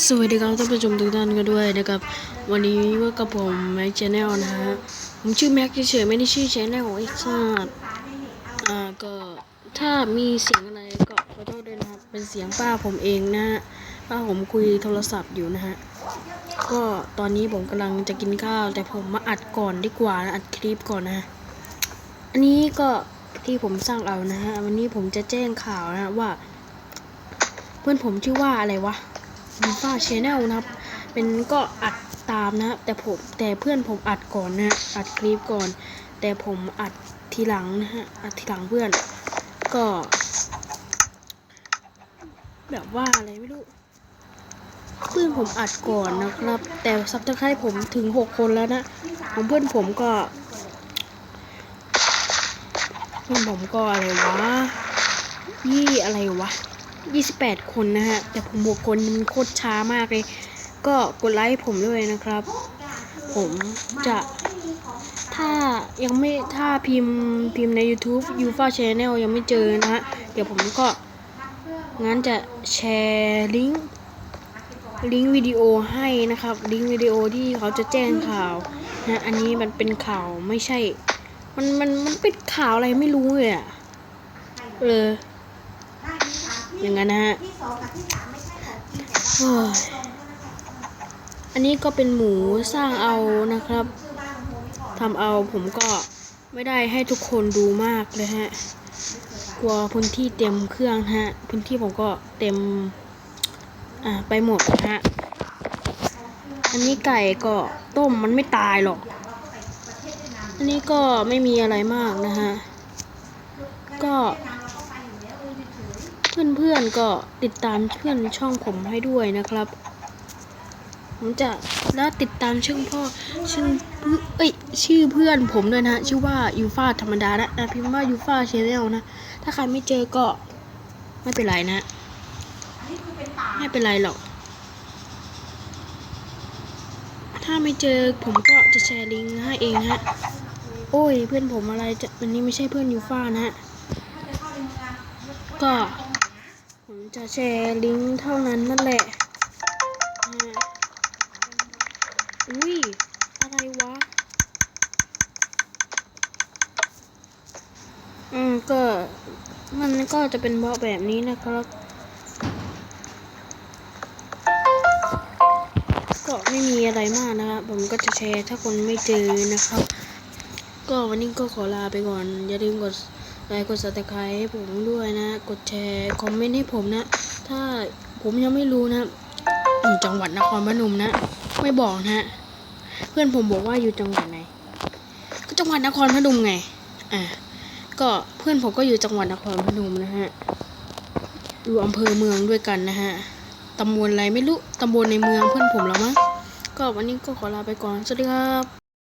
สวัสดีครับท่านผู้ชมทุกท่านกันด้วยนะครับ วันนี้ว่ากับผมแม็กชแนลนะฮะผมชื่อแม็กเฉยๆไม่ได้ชื่อชแนลไอ้สัตว์อ่าก็ถ้ามีเสียงอะไรก็ขอโทษด้วยนะครับเป็นเสียงป้าผมเองนะฮะป้าผมคุยโทรศัพท์อยู่นะฮะก็ตอนนี้ผมกำลังจะกินข้าว แต่ผมมาอัดก่อนดีกว่านะอัดคลิปก่อนนะฮะอันนี้ก็ที่ผมสร้างเอานะฮะวันนี้ผมจะแจ้งข่าวนะว่า เพื่อนผมชื่อว่าอะไรวะ มีฟ้าชแนลนะครับ เป็นก็อัดตามนะแต่ผมแต่เพื่อนผมอัดก่อนนะอัดคลิปก่อน แต่ผมอัดทีหลังนะฮะอัดทีหลังเพื่อน ก็ แบบว่าอะไรไม่รู้เพื่อนผมอัดก่อนนะครับ แต่ซับสไครต์ผมถึงหกคนแล้วนะของเพื่อนผมก็เพื่อนผมก็อะไรวะยี่อะไรวะ 28 คนนะฮะ แต่ผมบวกคนมันโคตรช้ามากเลย ก็กดไลค์ผมด้วยนะครับ ผมจะถ้ายังไม่ถ้าพิมพ์พิมพ์ใน YouTube u f a Channel ยังไม่เจอนะฮะ เดี๋ยวผมก็งั้นจะแชร์ลิงก์ลิงก์วิดีโอให้นะครับ ลิงก์วิดีโอที่เขาจะแจ้งข่าวนะอันนี้มันเป็นข่าวไม่ใช่ มันมันมันเป็นข่าวอะไรไม่รู้เลยอะเออ อย่างนั้นนะฮะอันนี้ก็เป็นหมูสร้างเอานะครับทำเอาผมก็ไม่ได้ให้ทุกคนดูมากเลยฮะ กลัวพื้นที่เต็มเครื่องฮะ พื้นที่ผมก็เต็ม อ่าไปหมดนะฮะ อันนี้ไก่ก็ต้มมันไม่ตายหรอก อันนี้ก็ไม่มีอะไรมากนะฮะ ก็ เพื่อนๆก็ติดตามเพื่อนช่องผมให้ด้วยนะครับ ผมจะแล้วติดตามชื่อพ่อชื่อเอ้ยชื่อเพื่อนผมด้วยนะชื่อว่ายูฟาธรรมดานะนะพิมพ์ว่ายูฟาชแนลนะ ถ้าใครไม่เจอก็ไม่เป็นไรนะไม่เป็นไรหรอก ถ้าไม่เจอผมก็จะแชร์ลิงก์ให้เองนะฮะ โอ้ยเพื่อนผมอะไรจะอันนี้ไม่ใช่เพื่อนยูฟ่านะฮะ ก็ จะแชร์ลิงก์เท่านั้นนั่นแหละอ่าอุ้ยอะไรวะ อืม ก็ มันก็จะเป็นบล็อกแบบนี้นะครับก็ไม่มีอะไรมากนะครับ ผมก็จะแชร์ถ้าคนไม่เจอนะครับ ก็วันนี้ก็ขอลาไปก่อน อย่าลืมกด ไลค์กด subscribe ให้ผมด้วยนะ กดแชร์คอมเมนต์ให้ผมนะ ถ้าผมยังไม่รู้นะอยู่จังหวัดนครพนมนะ ไม่บอกนะ เพื่อนผมบอกว่าอยู่จังหวัดไหน ก็จังหวัดนครพนมไง อะก็เพื่อนผมก็อยู่จังหวัดนครพนมนะฮะ อยู่อำเภอเมืองด้วยกันนะฮะ ตำบลอะไรไม่รู้ ตำบลในเมืองเพื่อนผมแล้วมั้ง ก็วันนี้ก็ขอลาไปก่อน สวัสดีครับ